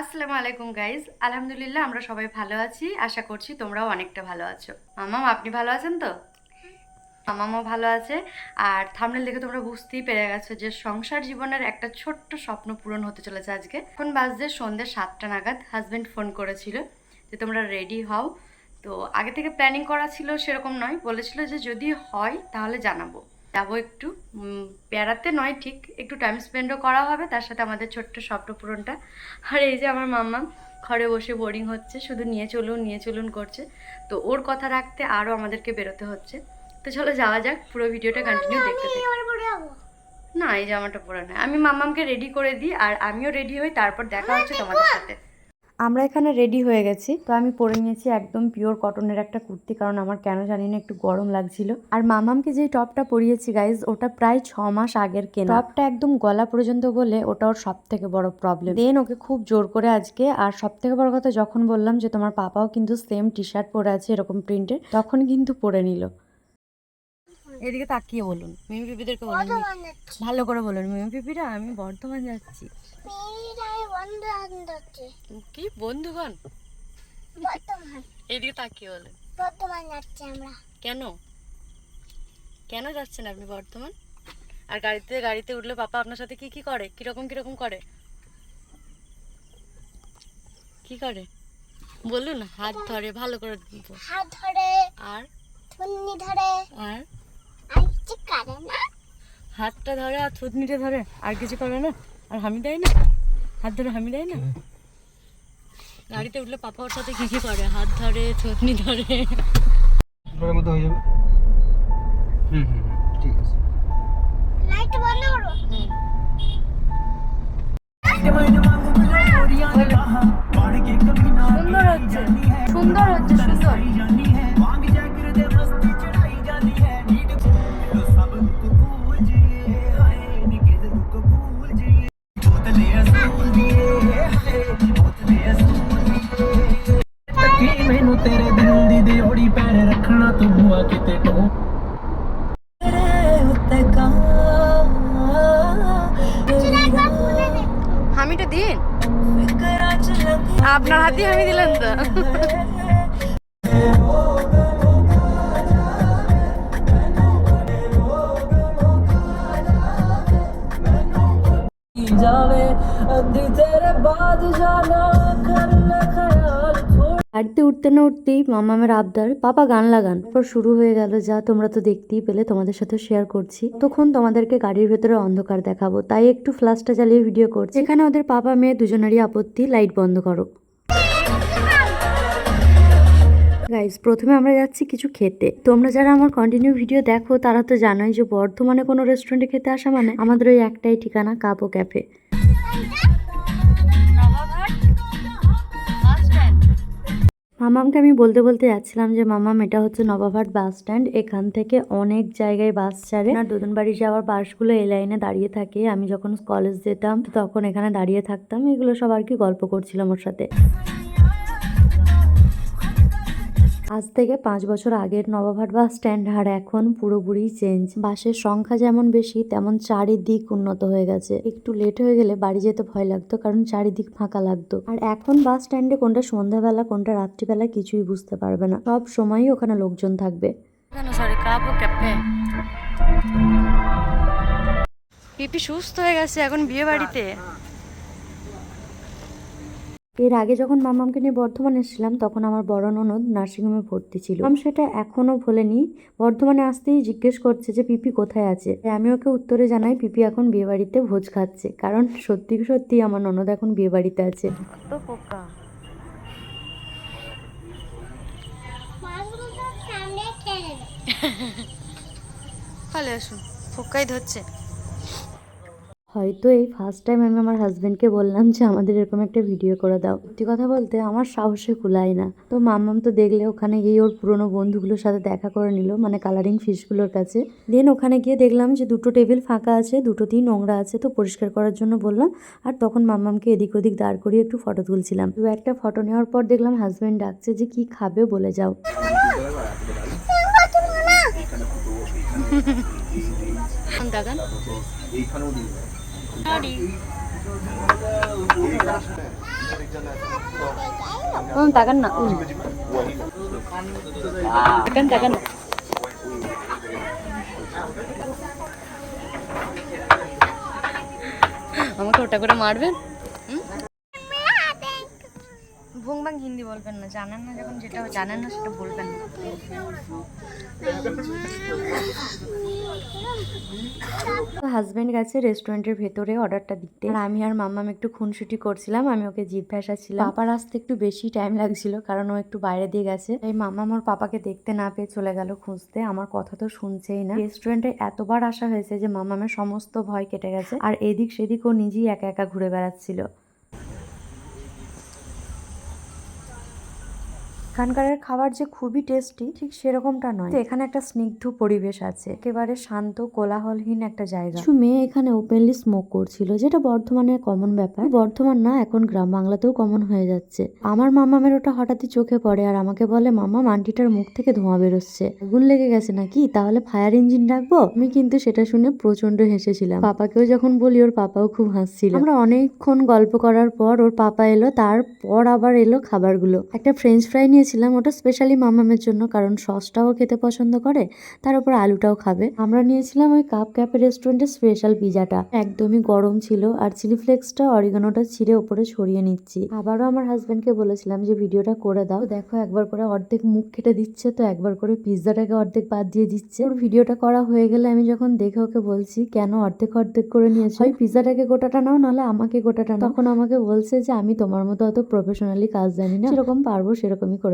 আসসালামু আলাইকুম গাইজ আলহামদুলিল্লাহ, আমরা সবাই ভালো আছি। আশা করছি তোমরাও অনেকটা ভালো আছো। মামাম, আপনি ভালো আছেন তো? মামামও ভালো আছে। আর থামনেল দেখে তোমরা বুঝতেই পেরে গেছো যে সংসার জীবনের একটা ছোট্ট স্বপ্ন পূরণ হতে চলেছে আজকে। এখন বাজছে সন্ধ্যে সাতটা নাগাদ। হাজবেন্ড ফোন করেছিল যে, তোমরা রেডি হও। তো আগে থেকে প্ল্যানিং করা ছিল সেরকম নয়। বলেছিল যে, যদি হয়, তাহলে জানাব। যাব একটু। বেড়াতে নয় ঠিক একটু টাইম স্পেন্ডও করা হবে। তার সাথে আমাদের ছোট্ট স্বপ্ন পূরণটা। আর এই যে আমার মাম্মা ঘরে বসে বোরিং হচ্ছে শুধু নিয়ে চলুন নিয়ে চলুন করছে। তো ওর কথা রাখতে আরও আমাদেরকে বেরোতে হচ্ছে। তো চলো যাওয়া যাক পুরো ভিডিওটা কন্টিনিউ দেখতে না এই জামাটা পরে না। আমি মামামকে রেডি করে দিই আর আমিও রেডি হই তারপর দেখা হচ্ছে তোমাদের সাথে। আমরা এখানে রেডি হয়ে গেছি। তো আমি পরে নিয়েছি একদম পিওর কটনের একটা কুর্তি, কারণ আমার কেন জানি না একটু গরম লাগছিল। আর মামামকে যে টপটা পরিয়েছি গাইজ ওটা প্রায় ছ মাস আগের কেনা। টপটা একদম গলা পর্যন্ত বলে ওটা ওর সব থেকে বড় প্রবলেম দেন ওকে খুব জোর করে আজকে, আর সব থেকে বড় কথা যখন বললাম যে তোমার পাপাও কিন্তু সেম টি শার্ট পরে আছে এরকম প্রিন্টের তখন কিন্তু পরে নিল। এদিকে তাকিয়ে বলুন। মিমি পিপিদেরকে বলুন। ভালো করে বলুন। মিমি পিপিরা আমি বর্ধমান যাচ্ছি। কি? বন্ধুগণ? এদিকে তাকিয়ে বলেন। কেন? কেন যাচ্ছেন আপনি বর্ধমান? আর গাড়িতে গাড়িতে উঠলে পাপা আপনার সাথে কি কি করে? কীরকম কীরকম করে? কি করে? বলুন হাত ধরে ভালো করে দিব হাত ধরে আর? ধরে। আর? কিছু করে না। হাতটা ধরে আর থুতনিটা ধরে। আর কিছু করে না। আর হামি দেয় না? হাত ধরে হামি দেয় না? গাড়িতে উঠলে পাপা ওর সাথে কি কি করে? হাত ধরে থুতনি ধরে। এবারের মতো হয়ে যাবে? হুম হুম হুম, ঠিক আছে। লাইট বন্ধ করো। সুন্দর হচ্ছে সুন্দর হচ্ছে সুন্দর। গাড়িতে উঠতে না উঠতেই মামামের আবদার পাপা গান লাগান। তারপর শুরু হয়ে গেল যা তোমরা তো দেখতেই পেলে, তোমাদের সাথে শেয়ার করছি। তখন তোমাদেরকে গাড়ির ভেতরে অন্ধকার দেখাবো, তাই একটু ফ্ল্যাশটা জ্বালিয়ে ভিডিও করছি। এখানে ওদের পাপা মেয়ে দুজনেরই আপত্তি লাইট বন্ধ করো। গাইজ প্রথমে আমরা যাচ্ছি কিছু খেতে। তোমরা যারা আমার কন্টিনিউ ভিডিও দেখো, তারা তো জানোই যে বর্ধমানে কোনো রেস্টুরেন্টে খেতে আসা মানে আমাদের ওই একটাই ঠিকানা কাপো ক্যাফে মামামকে আমি বলতে বলতে যাচ্ছিলাম যে, মামাম, এটা হচ্ছে নবাবহাট বাস স্ট্যান্ড। এখান থেকে অনেক জায়গায় বাস ছাড়ে। আর দুদিন বাড়ি যাওয়ার বাসগুলো এই লাইনে দাঁড়িয়ে থাকে। আমি যখন কলেজ যেতাম, তখন এখানে দাঁড়িয়ে থাকতাম। এগুলো সব আর কি গল্প করছিলাম ওর সাথে। আজ থেকে পাঁচ বছর আগের নবাবহাট বাস স্ট্যান্ড আর এখন পুরোপুরি চেঞ্জ। বাসের সংখ্যা যেমন বেশি, তেমন চারিদিক উন্নত হয়ে গেছে। একটু লেট হয়ে গেলে বাড়ি যেতে ভয় লাগতো, কারণ চারিদিক ফাঁকা লাগতো। আর এখন বাস স্ট্যান্ডে কোনটা সন্ধ্যাবেলা, কোনটা রাত্রিবেলা কিছুই বুঝতে পারবে না। সব সময়ই ওখানে লোকজন থাকবে। পিপি সুস্থ হয়ে গেছে এখন বিয়ে বাড়িতে? এর আগে যখন মামামকে নিয়ে বর্ধমানে এসেছিলাম তখন আমার বড় ননদ নার্সিংহোমে ভর্তি ছিল। আমি সেটা এখনও ভোলেনি। বর্ধমানে আসতেই জিজ্ঞেস করছে যে পিপি কোথায় আছে? আমি ওকে উত্তরে জানাই পিপি এখন বিয়েবাড়িতে ভোজ খাচ্ছে। কারণ সত্যি সত্যি আমার ননদ এখন বিয়েবাড়িতে আছে। সামনে আসুন। ফোকাই ধরছে। হয়তো এই ফার্স্ট টাইম আমি আমার হাজব্যান্ডকে বললাম যে, আমাদের এরকম একটা ভিডিও করে দাও। সত্যি কথা বলতে আমার সাহসে কুলায় না। তো মাম্মাম তো দেখলে ওখানে গিয়ে ওর পুরনো বন্ধুগুলোর সাথে দেখা করে নিল মানে কালারিং ফিশগুলোর কাছে। দেন ওখানে গিয়ে দেখলাম যে, দুটো টেবিল ফাঁকা আছে দুটোতেই নোংরা আছে, তো পরিষ্কার করার জন্য বললাম। আর তখন মাম্মামকে এদিক ওদিক দাঁড় করিয়ে একটু ফটো তুলছিলাম। দু একটা ফটো নেওয়ার পর দেখলাম হাজব্যান্ড ডাকছে যে, কি খাবে বলে যাও। দাগান এইখানেও দিয়ে দাও। সরি হুম তাকান না তাকান তাকান আমাকে ওটা করে মারবেন ভুং ভাং হিন্দি বলবেন না, জানেন না যখন যেটা জানেন না সেটা বলবেন না। হাজব্যান্ড গেছে রেস্টুরেন্টের ভেতরে অর্ডারটা দিতে। আর আমি আর মাম্মাম একটু খুনসুটি করছিলাম, আমি ওকে জিভ ভাসাচ্ছিলাম পাপার আসতে একটু বেশি টাইম লাগছিল, কারণ ও একটু বাইরে দিয়ে গেছে। তাই মাম্মা ওর পাপাকে দেখতে না পেয়ে চলে গেল খুঁজতে, আমার কথা তো শুনছেই না। রেস্টুরেন্টে এতবার আসা হয়েছে যে মাম্মামের সমস্ত ভয় কেটে গেছে, আর এদিক সেদিক ও নিজেই একা একা ঘুরে বেড়াচ্ছিল। এখানকারের খাবার যে খুবই টেস্টি ঠিক সেরকমটা নয়। এখানে একটা স্নিগ্ধ পরিবেশ আছে। একেবারে শান্ত, কোলাহলহীন একটা জায়গা। কিছু মেয়ে এখানে ওপেনলি স্মোক করছিল, যেটা বর্ধমানের কমন ব্যাপার। বর্ধমান না, এখন গ্রাম বাংলাতেও কমন হয়ে যাচ্ছে। আমার মামামের ওটা হঠাৎই চোখে পড়ে আর আমাকে বলে, মামা আন্টিটার মুখ থেকে ধোঁয়া বেরোচ্ছে। আগুন লেগে গেছে নাকি? তাহলে ফায়ার ইঞ্জিন ডাকবো আমি কিন্তু সেটা শুনে প্রচণ্ড হেসেছিলাম। পাপাকেও যখন বলি, ওর পাপাও খুব হাসছিল। আমরা অনেকক্ষণ গল্প করার পর ওর পাপা এলো, তারপর আবার এলো খাবারগুলো। একটা ফ্রেঞ্চ ফ্রাই নিয়েছিলাম ওটা স্পেশালি মামামের জন্য, কারণ সসটাও খেতে পছন্দ করে, তার উপর আলুটাও খাবে। আমরা নিয়েছিলাম ওই কাপ ক্যাফে রেস্টুরেন্টের স্পেশাল পিজাটা একদমই গরম ছিল, আর চিলি ফ্লেক্সটা অরিগানোটা ছিঁড়ে ওপরে ছড়িয়ে নিচ্ছি। আবারও আমার হাজব্যান্ডকে বলেছিলাম যে, ভিডিওটা করে দাও। দেখো, একবার করে অর্ধেক মুখ খেটে দিচ্ছে, তো একবার করে পিৎজাটাকে অর্ধেক বাদ দিয়ে দিচ্ছে। ওর ভিডিওটা করা হয়ে গেলে আমি যখন দেখে ওকে বলছি, কেন অর্ধেক অর্ধেক করে নিয়েছো? ওই পিৎজাটাকে গোটাটা নাও, নাহলে আমাকে গোটাটা তখন আমাকে বলছে যে, আমি তোমার মতো অত প্রফেশনালি কাজ জানি না। যেরকম পারব সেরকমই করে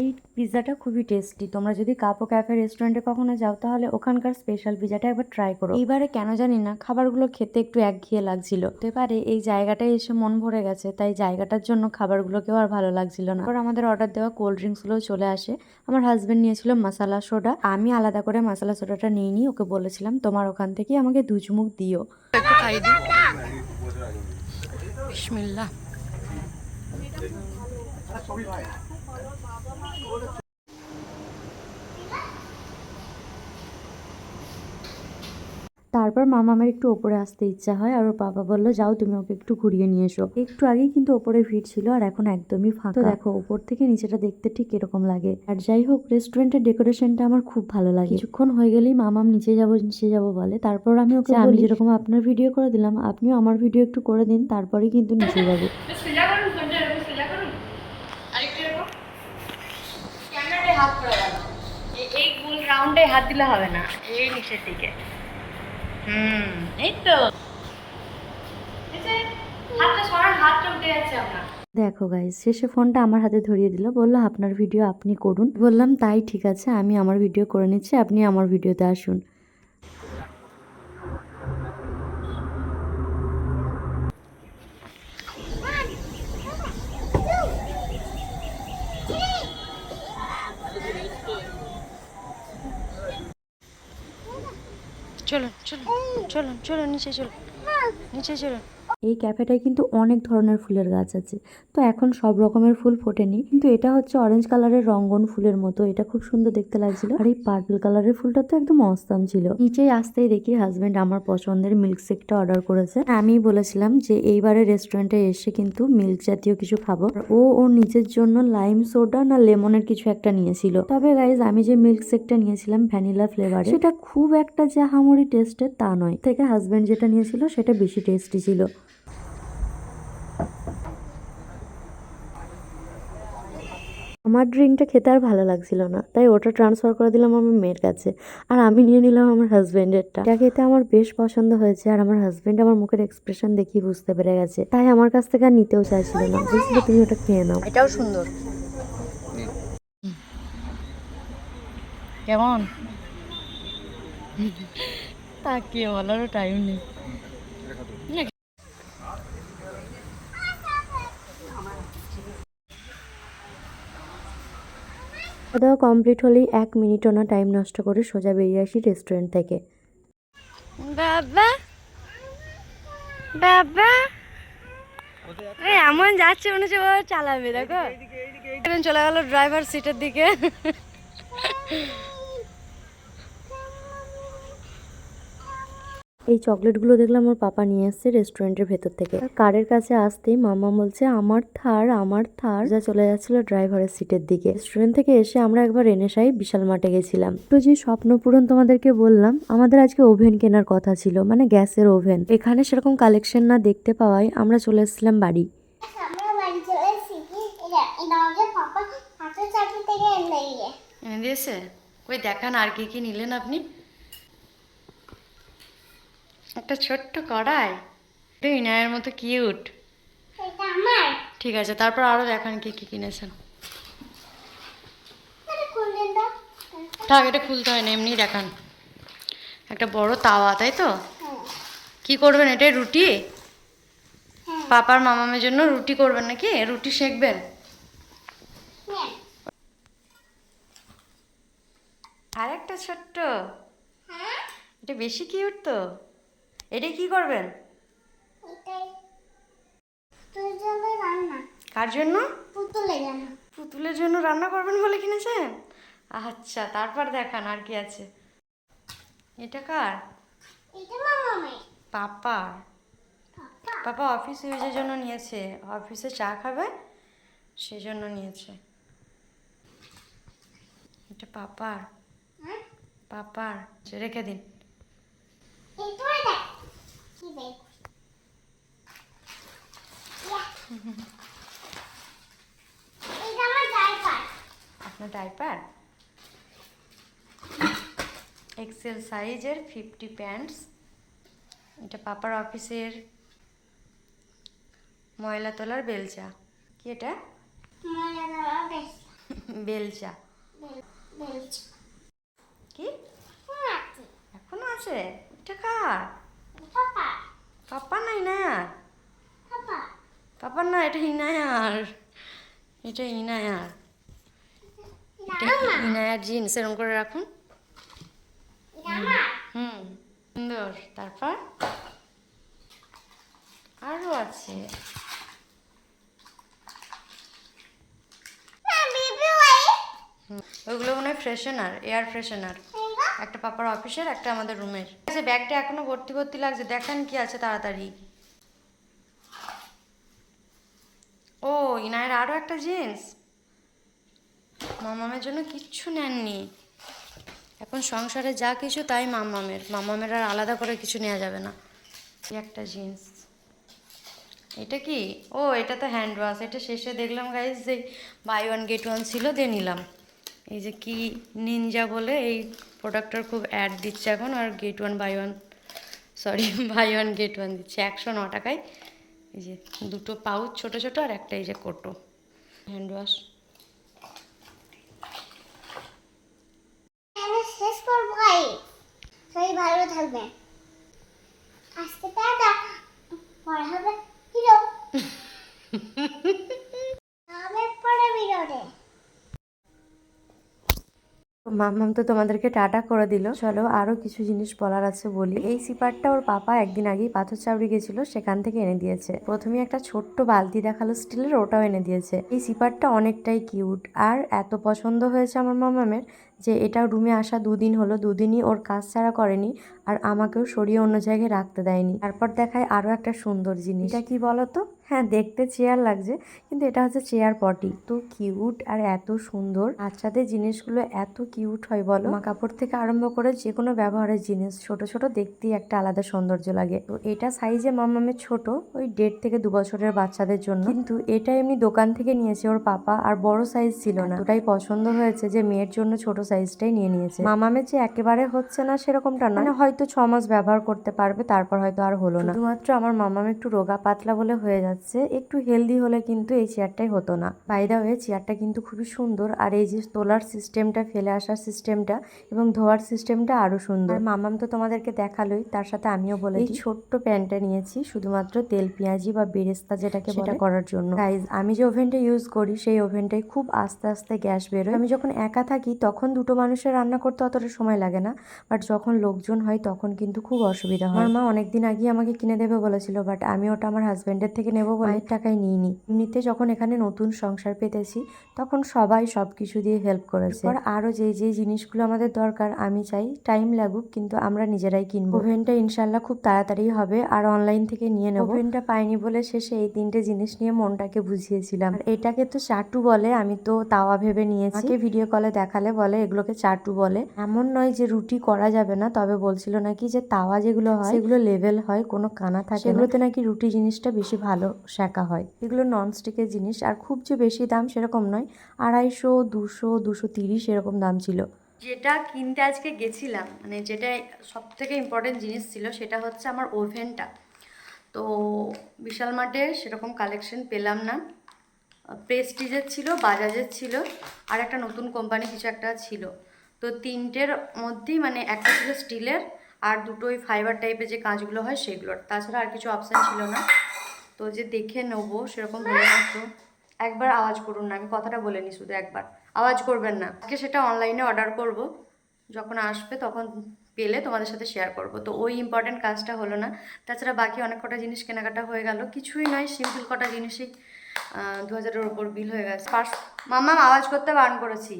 এই পিৎজাটা খুবই টেস্টি। তোমরা যদি কাপো ক্যাফে রেস্টুরেন্টে কখনো যাও, তাহলে ওখানকার স্পেশাল পিৎজাটা একবার ট্রাই করো। এইবারে কেন জানি না, খাবারগুলো খেতে একটু একঘেয়ে লাগছিল। হতে পারে এই জায়গাটায় এসে মন ভরে গেছে, তাই জায়গাটার জন্য খাবারগুলোকেও আর ভালো লাগছিল না। তারপর আমাদের অর্ডার দেওয়া কোল্ড ড্রিঙ্কসগুলোও চলে আসে। আমার হাজবেন্ড নিয়েছিল মশালা সোডা আমি আলাদা করে মশালা সোডাটা নিইনি ওকে বলেছিলাম, তোমার ওখান থেকে আমাকে দু চুমুক দিও। একটু খাই বিসমিল্লাহ। তারপর মামা আমার একটু ওপরে আসতে ইচ্ছা হয় আর ওর বাবা বলল যাও তুমি ওকে একটু ঘুরিয়ে নিয়ে এসো। একটু আগেই কিন্তু ওপরে ভিড় ছিল আর এখন একদমই ফাঁকা। দেখো ওপর থেকে নিচেটা দেখতে ঠিক এরকম লাগে। আর যাই হোক রেস্টুরেন্টের ডেকোরেশনটা আমার খুব ভালো লাগে। কিছুক্ষণ হয়ে গেলেই মামাম নিচে যাব নিচে যাব বলে। তারপর আমি ওকে আমি যেরকম আপনার ভিডিও করে দিলাম আপনিও আমার ভিডিও একটু করে দিন তারপরেই কিন্তু নিচে যাব হাত পড়ে গেল এই গোল রাউন্ডে হাত দিলে হবে না। এই নিচের দিকে। হুম, এই তো। দেখো গাই শেষে ফোনটা আমার হাতে ধরিয়ে দিল, বলল, আপনার ভিডিও আপনি করুন। বললাম, তাই ঠিক আছে, আমি আমার ভিডিও করে নিচ্ছি, আপনি আমার ভিডিওতে আসুন। চলুন চলুন চলুন চলুন নিচে চলুন। নিচে চলুন। এই ক্যাফেটায় কিন্তু অনেক ধরনের ফুলের গাছ আছে। তো এখন সব রকমের ফুল ফোটেনি। কিন্তু এটা হচ্ছে অরেঞ্জ কালারের রঙ্গন ফুলের মতো। এটা খুব সুন্দর দেখতে লাগছিল। আর এই পার্পল কালারের ফুলটা তো একদম অস্তাম ছিল। নিচেই আসতেই দেখি হাজব্যান্ড আমার পছন্দের মিল্ক শেকটা অর্ডার করেছে। আমি বলেছিলাম যে এইবারে রেস্টুরেন্টে এসে কিন্তু মিল্ক জাতীয় কিছু খাব। ও ওর নিজের জন্য লাইম সোডা না লেমনের কিছু একটা নিয়েছিল। তবে গাইজ আমি যে মিল্ক শেকটা নিয়েছিলাম ভ্যানিলা ফ্লেভার সেটা খুব একটা যে হামরি টেস্টের তা নয়। থেকে হাজবেন্ড যেটা নিয়েছিল, সেটা বেশি টেস্টি ছিল। আমার ড্রিঙ্কটা খেতে আর ভালো লাগছিল না তাই ওটা ট্রান্সফার করে দিলাম আমার মেয়ের কাছে। আর আমি নিয়ে নিলাম আমার হাজবেন্ডেরটা এটা খেতে আমার বেশ পছন্দ হয়েছে আর আমার হাজবেন্ড আমার মুখের এক্সপ্রেশন দেখি বুঝতে পেরে গেছে। তাই আমার কাছ থেকে আর নিতেও চাইছিল না। বুঝলে তুমি ওটা খেয়ে নাও। এটাও সুন্দর। কেমন? তাকিয়ে বলারও টাইম নেই। খাওয়া দাওয়া কমপ্লিট হলেই এক মিনিটও না টাইম নষ্ট করে সোজা বেরিয়ে আসি রেস্টুরেন্ট থেকে। বাবা বাবা। এমন যাচ্ছে মনে হচ্ছে চালাবে, দেখো। চলে গেল ড্রাইভার সিটের দিকে। এই চকলেটগুলো দেখলাম আমার পাপা নিয়ে এসছে রেস্টুরেন্টের ভেতর থেকে। আর কারের কাছে আসতেই মামা বলছে আমার থার আমার থার। যা চলে যাচ্ছিল ড্রাইভারের সিটের দিকে। রেস্টুরেন্ট থেকে এসে আমরা একবার এনেসাই বিশাল মাঠে গেছিলাম। তো যে স্বপ্ন পূরণ তোমাদেরকে বললাম আমাদের আজকে ওভেন কেনার কথা ছিল মানে গ্যাসের ওভেন। এখানে সেরকম কালেকশন না দেখতে পাওয়ায় আমরা চলে এসেছিলাম বাড়ি। এনে দিয়েছে। দেখান আর কি কি নিলেন আপনি? একটা ছোট্ট কড়াই। এটা ইনায়ের মতো কিউট। ঠিক আছে তারপর আরও দেখান কি কি কিনেছেন। এটা থাক এটা খুলতে হয় না এমনি দেখান। একটা বড় তাওয়া তাই তো? হ্যাঁ। কি করবেন এটাই রুটি? হ্যাঁ। পাপার মামামের জন্য রুটি করবেন নাকি? রুটি সেকবেন হ্যাঁ। আর একটা ছোট্ট এটা বেশি কিউট তো। এটা কি করবেন? এটাই। জন্য কার জন্য? পুতুলে পুতুলের জন্য রান্না করবেন বলে কিনেছেন? আচ্ছা তারপর দেখান আর কি আছে। এটা কার? পাপা। পাপা? অফিস ইউজের জন্য নিয়েছে। অফিসে চা খাবে সেই জন্য নিয়েছে। এটা পাপার। হ্যাঁ? পাপার। রেখে দিন। এটা আপনার ডাইপার এক্সেল সাইজের ফিফটি প্যান্টস এটা পাপার অফিসের ময়লা তোলার বেলচা। কি এটা? বেলচা। কি? এখনও আছে। এটা কার? পাপা পাপা না? পাপা না এটা ইনায়ার এটা ইনায়ার ইনায়ার জিন্স এরকম করে রাখুন। হুম সুন্দর। তারপর? আরও আছে। ওইগুলো মনে হয় ফ্রেশনার এয়ার ফ্রেশনার একটা পাপার অফিসের, একটা আমাদের রুমের। আচ্ছা ব্যাগটা এখনও ভর্তি ভর্তি লাগছে, দেখেন কি আছে তাড়াতাড়ি। ও, ইনায়ের আরও একটা জিন্স। মামামের জন্য কিচ্ছু নেননি। এখন সংসারে যা কিছু তাই মামামের। মামামের আর আলাদা করে কিছু নেওয়া যাবে না। একটা জিন্স। এটা কি? ও, এটা তো হ্যান্ড ওয়াশ এটা শেষে দেখলাম গাইজ যে বাই ওয়ান গেট ওয়ান ছিল, দিয়ে নিলাম। এই যে কি নিনজা বলে এই প্রোডাক্টটার খুব অ্যাড দিচ্ছে এখন আর get one buy one sorry buy one get one দিচ্ছে। একশো ন টাকায়। এই যে দুটো পাউচ ছোট ছোট আর একটা এই যে কোটো। হ্যান্ড ওয়াশ শেষ করব ভাই। সবাই ভালো থাকবেন আজকে টাটা পরে হবে। হিরো হবে পরে ভিডিওতে মাম্মাম তো তোমাদেরকে টাটা করে দিল। চলো আরও কিছু জিনিস বলার আছে বলি। এই সিপারটা ওর পাপা একদিন আগেই পাথর চাবড়ি গেছিল, সেখান থেকে এনে দিয়েছে। প্রথমে একটা ছোট্ট বালতি দেখাল স্টিলের, ওটাও এনে দিয়েছে। এই সিপারটা অনেকটাই কিউট। আর এত পছন্দ হয়েছে আমার মামামের যে এটা রুমে আসা দুদিন হলো। দুদিনই ওর কাজ ছাড়া করেনি আর আমাকেও সরিয়ে অন্য জায়গায় রাখতে দেয়নি। তারপর দেখায় আরও একটা সুন্দর জিনিস। এটা কি বলতো? হ্যাঁ দেখতে চেয়ার লাগছে, কিন্তু এটা হচ্ছে চেয়ার পটি। তো কিউট আর এত সুন্দর। বাচ্চাদের জিনিসগুলো এত কিউট হয়, বলো। জামা কাপড় থেকে আরম্ভ করে যে কোনো ব্যবহারের জিনিস, ছোট ছোট দেখতেই একটা আলাদা সৌন্দর্য লাগে। তো এটা সাইজে মামামের ছোট, ওই দেড় থেকে দু বছরের বাচ্চাদের জন্য। কিন্তু এটা এমনি দোকান থেকে নিয়েছে, ওর পাপা, আর বড় সাইজ ছিল না। ওটাই পছন্দ হয়েছে যে মেয়ের জন্য ছোট সাইজটাই নিয়ে নিয়েছে। মামামের যে একেবারে হচ্ছে না সেরকমটা না। মানে হয়তো ছ মাস ব্যবহার করতে পারবে, তারপর হয়তো আর হলো না। শুধুমাত্র আমার মামাম একটু রোগা, পাতলা বলে হয়ে যাচ্ছে। একটু হেলদি হলে কিন্তু এই চেয়ারটাই হতো না। বাইদা হয়ে চেয়ারটা কিন্তু খুবই সুন্দর আর এই যে তোলার সিস্টেমটা ফেলে আসার সিস্টেমটা এবং ধোয়ার সিস্টেমটা আরও সুন্দর। মামাম তো তোমাদেরকে দেখালোই তার সাথে আমিও বলে এই ছোট্ট প্যান্টটা নিয়েছি শুধুমাত্র তেল পেঁয়াজি বা বেরেস্তা যেটাকে সেটা করার জন্য। গাইজ আমি যে ওভেনটা ইউজ করি সেই ওভেনটাই খুব আস্তে আস্তে গ্যাস বেরোয়। আমি যখন একা থাকি তখন দুটো মানুষের রান্না করতে অতটা সময় লাগে না। বাট যখন লোকজন হয় তখন কিন্তু খুব অসুবিধা হয়। আমার মা অনেকদিন আগেই আমাকে কিনে দেবে বলেছিল বাট আমি ওটা আমার হাজব্যান্ডের থেকে নেব বলে অনেক টাকায় নিইনি। এমনিতে যখন এখানে নতুন সংসার পেতেছি তখন সবাই সব কিছু দিয়ে হেল্প করেছে। আর আরও যে যে জিনিসগুলো আমাদের দরকার আমি চাই টাইম লাগুক কিন্তু আমরা নিজেরাই কিনবো। ওভেনটা ইনশাল্লাহ খুব তাড়াতাড়ি হবে আর অনলাইন থেকে নিয়ে নেব। ওভেনটা পাইনি বলে শেষে এই তিনটে জিনিস নিয়ে মনটাকে বুঝিয়েছিলাম। আর এটাকে তো চাটু বলে আমি তো তাওয়া ভেবে নিয়েছি। ভিডিও কলে দেখালে বলে এগুলোকে চাটু বলে। এমন নয় যে রুটি করা যাবে না তবে বলছিল নাকি যে তাওয়া যেগুলো হয় সেগুলো লেভেল হয় কোনো কানা থাকে না। সেগুলোতে নাকি রুটি জিনিসটা বেশি ভালো। শেখা হয়। এগুলো ননস্টিকের জিনিস। আর খুব যে বেশি দাম সেরকম নয়। আড়াইশো, দুশো দুশো তিরিশ এরকম দাম ছিল। যেটা কিনতে আজকে গেছিলাম মানে যেটা সব থেকে ইম্পর্টেন্ট জিনিস ছিল, সেটা হচ্ছে আমার ওভেনটা তো বিশাল মার্টে সেরকম কালেকশন পেলাম না। প্রেস্টিজের ছিল, বাজাজের ছিল, আর একটা নতুন কোম্পানি কিছু একটা ছিল। তো তিনটের মধ্যেই মানে একটা ছিল স্টিলের আর দুটোই ফাইবার টাইপের যে কাঁচগুলো হয় সেগুলোর। তাছাড়া আর কিছু অপশান ছিল না। তো যে দেখে নেব, সেরকম হলো না তো। একবার আওয়াজ করুন না, আমি কথাটা বলে নিই শুধু একবার। আওয়াজ করবেন না। আজকে সেটা অনলাইনে অর্ডার করব। যখন আসবে তখন পেলে তোমাদের সাথে শেয়ার করব। তো ওই ইম্পর্টেন্ট কাজটা হলো না। তাছাড়া বাকি অনেক কটা জিনিস কেনাকাটা হয়ে গেল। কিছুই নয় সিম্পল কটা জিনিসই দু হাজারের ওপর বিল হয়ে গেছে। পার্স মাম্মাম আওয়াজ করতে বারণ করেছি।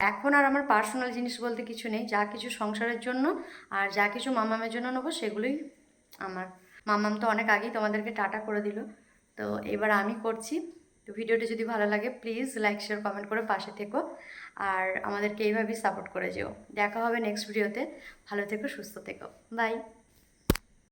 এখন আর আমার পার্সোনাল জিনিস বলতে কিছু নেই। যা কিছু সংসারের জন্য আর যা কিছু মামামের জন্য নেব, সেগুলোই আমার। মামাম তো অনেক আগেই তোমাদেরকে টাটা করে দিল। তো এবার আমি করছি। তো ভিডিওটি যদি ভালো লাগে প্লিজ লাইক শেয়ার কমেন্ট করে পাশে থেকো। আর আমাদেরকে এইভাবেই সাপোর্ট করে যেও। দেখা হবে নেক্সট ভিডিওতে ভালো থেকো, সুস্থ থেকো। বাই